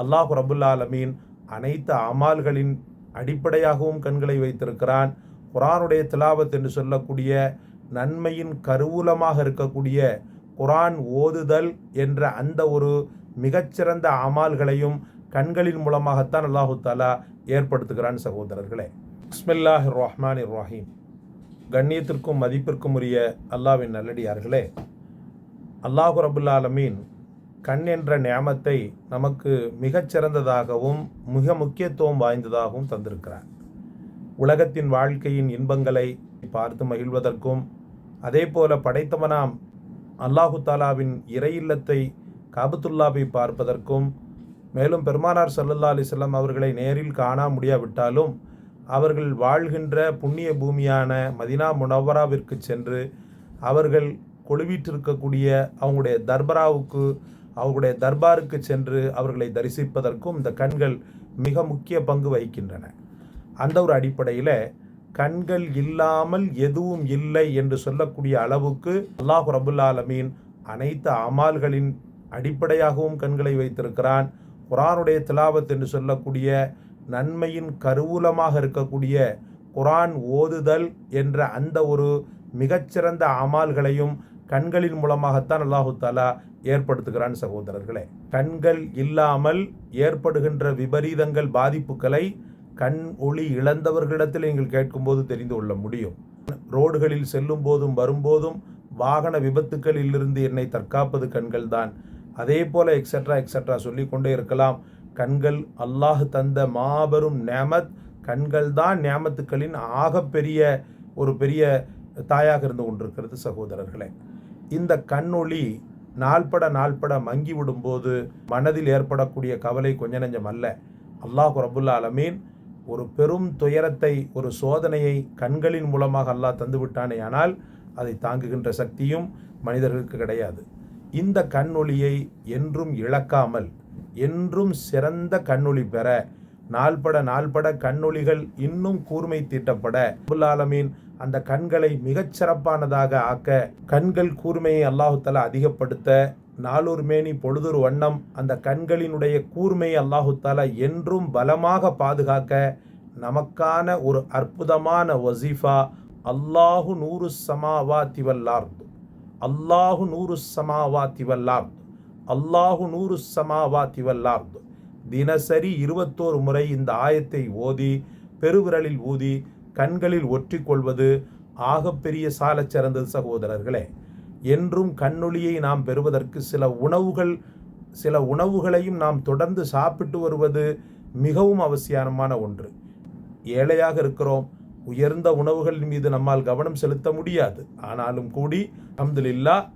அல்லாஹு ரபுல்லாலமீன் அனைத்து அமால்களின் அடிப்படையாகவும் கண்களை வைத்திருக்கிறான். குரானுடைய திலாவத் என்று சொல்லக்கூடிய நன்மையின் கருவூலமாக இருக்கக்கூடிய குரான் ஓதுதல் என்ற அந்த ஒரு மிகச்சிறந்த அமால்களையும் கண்களின் மூலமாகத்தான் அல்லாஹு தாலா ஏற்படுத்துகிறான் சகோதரர்களே. பிஸ்மில்லாஹ் ரஹ்மான் இர்ராஹிம் கண்ணியத்திற்கும் மதிப்பிற்கும் உரிய அல்லாவின் நல்லடியார்களே. அல்லாஹு ரபுல்லாலமீன் கண் என்ற நியாமத்தை நமக்கு மிகச்சிறந்ததாகவும் மிக முக்கியத்துவம் வாய்ந்ததாகவும் தந்திருக்கிறார். உலகத்தின் வாழ்க்கையின் இன்பங்களை பார்த்து மகிழ்வதற்கும் அதே போல படைத்தவனாம் அல்லாஹு தாலாவின் இறை இல்லத்தை காபத்துல்லாவை பார்ப்பதற்கும் மேலும் பெருமானார் சல்லல்லா அலிசல்லாம் அவர்களை நேரில் காண முடியாவிட்டாலும் அவர்கள் வாழ்கின்ற புண்ணிய பூமியான மதினா முனவராவிற்கு சென்று அவர்கள் கொழுவிட்டிருக்கக்கூடிய அவங்களுடைய தர்பராவுக்கு அவர்களுடைய தர்பாருக்கு சென்று அவர்களை தரிசிப்பதற்கும் இந்த கண்கள் மிக முக்கிய பங்கு வகிக்கின்றன. அந்த ஒரு அடிப்படையில் கண்கள் இல்லாமல் எதுவும் இல்லை என்று சொல்லக்கூடிய அளவுக்கு அல்லாஹு ரபுல் ஆலமீன் அனைத்து அமால்களின் அடிப்படையாகவும் கண்களை வைத்திருக்கிறான். குரானுடைய திலாவத் என்று சொல்லக்கூடிய நன்மையின் கருவூலமாக இருக்கக்கூடிய குரான் ஓதுதல் என்ற அந்த ஒரு மிகச்சிறந்த அமால்களையும் கண்களின் மூலமாகத்தான் அல்லாஹு தாலா ஏற்படுத்துகிறான் சகோதரர்களே. கண்கள் இல்லாமல் ஏற்படுகின்ற விபரீதங்கள் பாதிப்புகளை கண் ஒளி இழந்தவர்களிடத்தில் நீங்கள் கேட்கும்போது தெரிந்து கொள்ள முடியும். ரோடுகளில் செல்லும் போதும் வரும்போதும் வாகன விபத்துக்களில் இருந்து என்னை தற்காப்பது கண்கள் தான் அதே போல எக்ஸட்ரா எக்ஸட்ரா சொல்லிக்கொண்டே இருக்கலாம். கண்கள் அல்லாஹ் தந்த மாபெரும் நேமத் கண்கள் தான் நேமத்துக்களின் ஆகப்பெரிய ஒரு பெரிய தாயாக இருந்து கொண்டிருக்கிறது சகோதரர்களே. இந்த கண்ணொளி நாள்பட நாள்பட மங்கி விடும்போது மனதில் ஏற்படக்கூடிய கவலை கொஞ்ச நெஞ்சம் அல்ல. அல்லாஹ் ரபுல்லா அலமீன் ஒரு பெரும் துயரத்தை ஒரு சோதனையை கண்களின் மூலமாக அல்லாஹ் தந்து விட்டானே ஆனால் அதை தாங்குகின்ற சக்தியும் மனிதர்களுக்கு கிடையாது. இந்த கண்ணொளியை என்றும் இழக்காமல் என்றும் சிறந்த கண்ணொளி பெற நாள்பட நாள்பட கண்ணொளிகள் இன்னும் கூர்மை தீட்டப்பட. ஆலமீன் அந்த கண்களை மிகச்சிறப்பானதாக ஆக்க கண்கள் கூர்மையை அல்லாஹுத்தலா அதிகப்படுத்த நாளூர் மேனி பொழுதொரு வண்ணம் அந்த கண்களினுடைய கூர்மையை அல்லாஹுத்தாலா என்றும் பலமாக பாதுகாக்க நமக்கான ஒரு அற்புதமான வசீஃபா அல்லாஹு நூறு சமாவா திவல்லார்து அல்லாஹு நூறு சமாவா திவல்லார் அல்லாஹு நூறு சமாவா திவல்லார்து தினசரி இருபத்தோரு முறை இந்த ஆயத்தை ஓதி பெருவிரலில் ஊதி கண்களில் ஒற்றிக்கொள்வது ஆகப்பெரிய சாலச் சிறந்தது சகோதரர்களே. என்றும் கண்ணொளியை நாம் பெறுவதற்கு சில உணவுகள் சில உணவுகளையும் நாம் தொடர்ந்து சாப்பிட்டு வருவது மிகவும் அவசியமான ஒன்று. ஏழையாக இருக்கிறோம். உயர்ந்த உணவுகளின் மீது நம்மால் கவனம் செலுத்த முடியாது. ஆனாலும் கூடி அஹமதுல்லா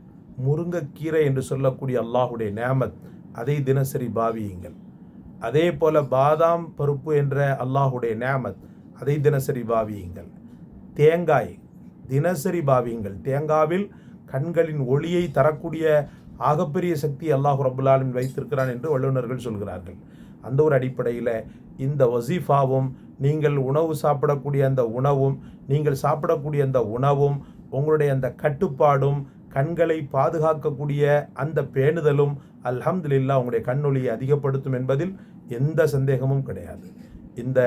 முருங்கைக்கீரை என்று சொல்லக்கூடிய அல்லாஹுடைய நேமத் அதை தினசரி பாவியுங்கள். அதே போல் பாதாம் பருப்பு என்ற அல்லாஹுடைய நேமத் அதை தினசரி பாவியுங்கள். தேங்காய் தினசரி பாவியுங்கள். தேங்காவில் கண்களின் ஒளியை தரக்கூடிய ஆகப்பெரிய சக்தி அல்லாஹு ரபுல்லாலின் வைத்திருக்கிறான் என்று வல்லுநர்கள் சொல்கிறார்கள். அந்த ஒரு அடிப்படையில் இந்த வசீஃபாவும் நீங்கள் உணவு சாப்பிடக்கூடிய அந்த உணவும் நீங்கள் சாப்பிடக்கூடிய அந்த உணவும் உங்களுடைய அந்த கட்டுப்பாடும் கண்களை பாதுகாக்கக்கூடிய அந்த பேணுதலும் அல்ஹம்துலில்லா உங்களுடைய கண்ணொலியை அதிகப்படுத்தும் என்பதில் எந்த சந்தேகமும் கிடையாது. இந்த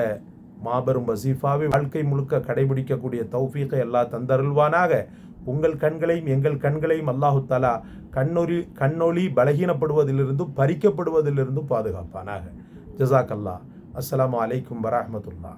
மாபெரும் வசீஃபாவை வாழ்க்கை முழுக்க கடைபிடிக்கக்கூடிய தௌஃபீக்கை எல்லா தந்தருள்வானாக. உங்கள் கண்களையும் எங்கள் கண்களையும் அல்லாஹு தாலா கண்ணொலி கண்ணொளி பலகீனப்படுவதிலிருந்தும் பறிக்கப்படுவதிலிருந்தும் பாதுகாப்பானாக. ஜசாக் அல்லா அஸ்லாம் வலைக்கம் வரமத்துல்லா